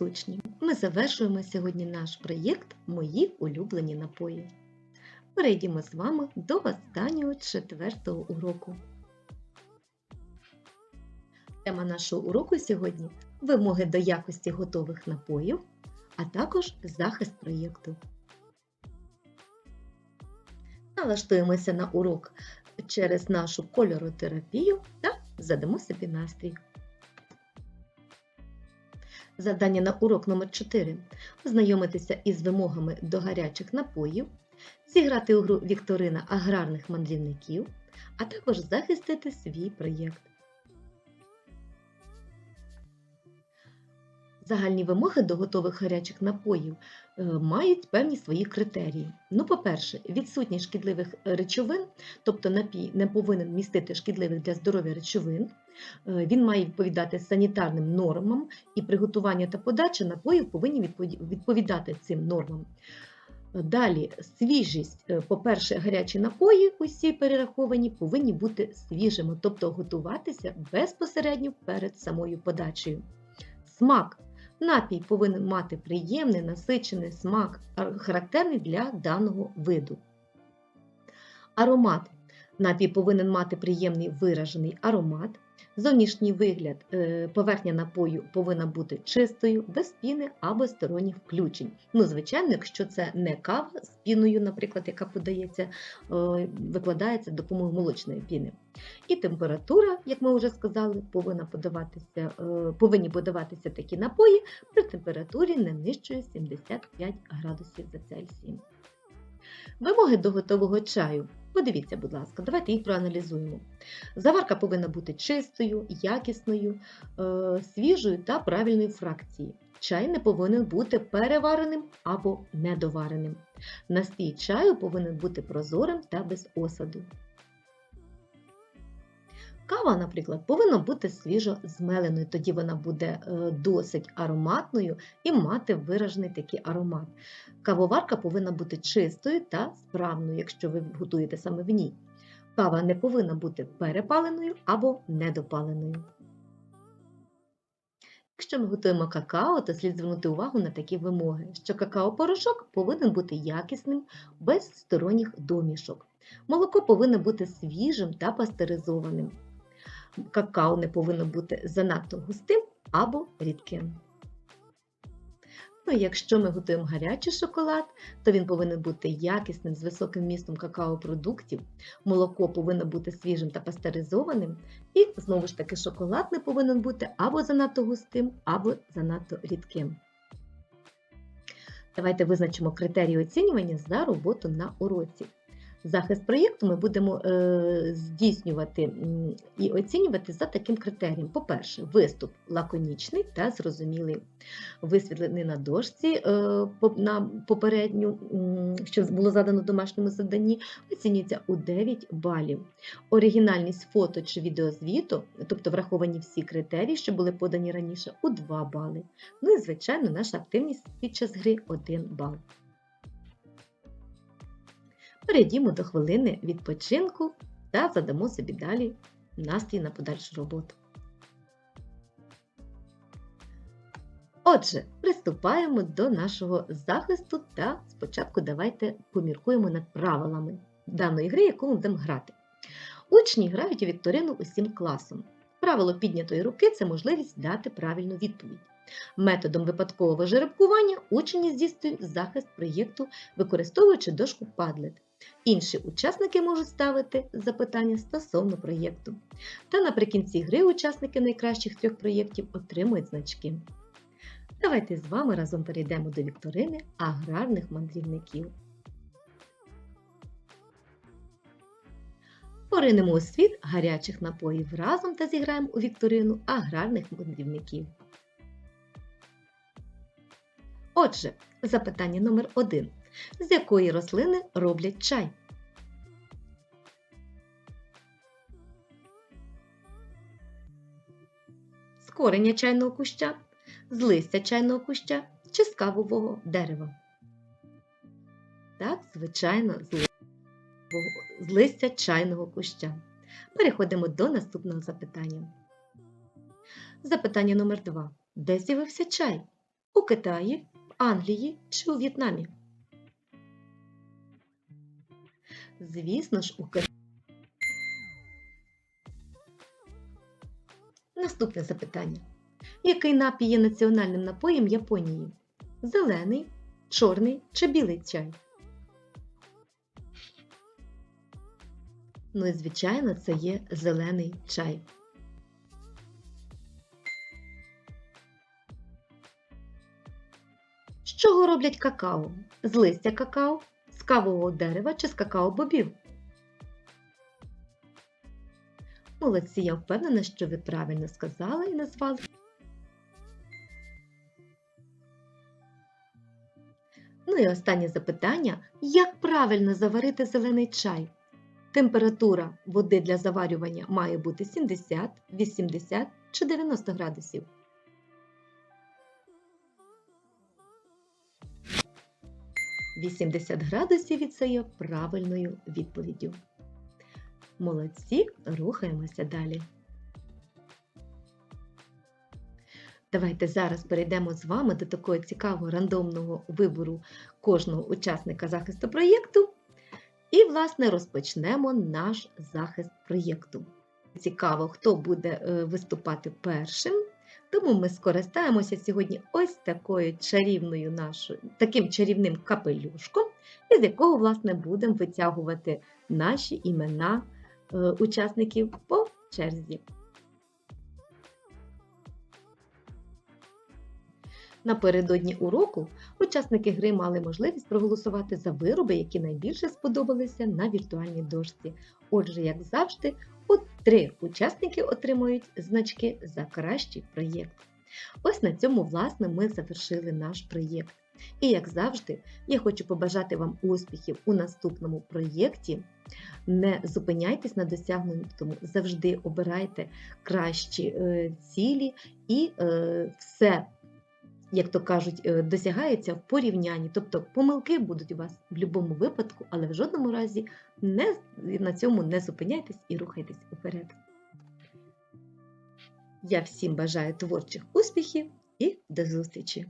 вас! Ми завершуємо сьогодні наш проєкт Мої улюблені напої. Перейдімо з вами до останнього четвертого уроку. Тема нашого уроку сьогодні вимоги до якості готових напоїв, а також захист проєкту. Налаштуємося на урок через нашу кольоротерапію та задамо собі настрій. Завдання на урок номер 4 ознайомитися із вимогами до гарячих напоїв, зіграти у гру Вікторина аграрних мандрівників, а також захистити свій проєкт. Загальні вимоги до готових гарячих напоїв е, мають певні свої критерії. Ну, по-перше, відсутність шкідливих речовин, тобто напій не повинен містити шкідливих для здоров'я речовин. Е, Він має відповідати санітарним нормам, і приготування та подача напоїв повинні відповідати цим нормам. Далі, свіжість. Е, По-перше, гарячі напої, усі перераховані, повинні бути свіжими, тобто готуватися безпосередньо перед самою подачею. Смак. Напій повинен мати приємний, насичений смак, характерний для даного виду. Аромат. Напій повинен мати приємний виражений аромат. Зовнішній вигляд е, поверхня напою повинна бути чистою, без піни або сторонніх включень. Ну, звичайно, якщо це не кава з піною, наприклад, яка подається, е, викладається допомогою молочної піни. І температура, як ми вже сказали, повинна подаватися, е, повинні подаватися такі напої при температурі не нижчою 75 градусів за Цельсієм. Вимоги до готового чаю. Подивіться, будь ласка, давайте їх проаналізуємо. Заварка повинна бути чистою, якісною, е, свіжою та правильної фракції. Чай не повинен бути перевареним або недовареним. Настій чаю повинен бути прозорим та без осаду. Кава, наприклад, повинна бути свіжо змеленою, тоді вона буде е, досить ароматною і мати виражений такий аромат. Кавоварка повинна бути чистою та справною, якщо ви готуєте саме в ній. Кава не повинна бути перепаленою або недопаленою. Якщо ми готуємо какао, то слід звернути увагу на такі вимоги, що какао-порошок повинен бути якісним, без сторонніх домішок. Молоко повинно бути свіжим та пастеризованим. Какао не повинно бути занадто густим або рідким. Ну, якщо ми готуємо гарячий шоколад, то він повинен бути якісним з високим вмістом какао-продуктів, молоко повинно бути свіжим та пастеризованим, і знову ж таки шоколад не повинен бути або занадто густим, або занадто рідким. Давайте визначимо критерії оцінювання за роботу на уроці. Захист проєкту ми будемо е, здійснювати і оцінювати за таким критерієм. По-перше, виступ лаконічний та зрозумілий, висвітлений на дошці е, на попередню, що було задано в домашньому завданні, оцінюється у 9 балів. Оригінальність фото чи відеозвіту, тобто враховані всі критерії, що були подані раніше, у 2 бали. Ну і, звичайно, наша активність під час гри 1 бал. Перейдімо до хвилини відпочинку та задамо собі далі настрій на подальшу роботу. Отже, приступаємо до нашого захисту та спочатку давайте поміркуємо над правилами даної гри, яку ми будемо грати. Учні грають у вікторину усім класом. Правило піднятої руки це можливість дати правильну відповідь. Методом випадкового жеребкування учні здійснюють захист проєкту, використовуючи дошку Padlet. Інші учасники можуть ставити запитання стосовно проєкту. Та наприкінці гри учасники найкращих трьох проєктів отримують значки. Давайте з вами разом перейдемо до вікторини аграрних мандрівників. Поринемо у світ гарячих напоїв разом та зіграємо у вікторину аграрних мандрівників. Отже, запитання номер один. З якої рослини роблять чай? З кореня чайного куща, з листя чайного куща чи з кавового дерева? Так, звичайно, з ли- з листя чайного куща. Переходимо до наступного запитання. Запитання номер два. Де з'явився чай? У Китаї, Англії чи у В'єтнамі? Звісно ж, у Китаї. Наступне запитання. Який напій є національним напоєм Японії? Зелений, чорний чи білий чай? Ну і звичайно, це є зелений чай. З чого роблять какао? З листя какао, з кавового дерева чи з какао-бобів? Молодці, я впевнена, що ви правильно сказали і назвали. Ну і останнє запитання: як правильно заварити зелений чай? Температура води для заварювання має бути 70, 80 чи 90 градусів. «80 градусів і це є правильною відповіддю. Молодці, рухаємося далі. Давайте зараз перейдемо з вами до такого цікавого рандомного вибору кожного учасника захисту проєкту. І, власне, розпочнемо наш захист проєкту. Цікаво, хто буде е, виступати першим. Тому ми скористаємося сьогодні ось такою чарівною нашою, таким чарівним капелюшком, із якого, власне, будемо витягувати наші імена е, учасників по черзі. Напередодні уроку учасники гри мали можливість проголосувати за вироби, які найбільше сподобалися на віртуальній дошці. Отже, як завжди, три учасники отримують значки за кращий проєкт. Ось на цьому, власне, ми завершили наш проєкт. І як завжди, я хочу побажати вам успіхів у наступному проєкті. Не зупиняйтесь на досягнутому, завжди обирайте кращі е, цілі і е, все як то кажуть, е, досягається в порівнянні. Тобто помилки будуть у вас в будь-якому випадку, але в жодному разі не, на цьому не зупиняйтесь і рухайтесь уперед. Я всім бажаю творчих успіхів і до зустрічі!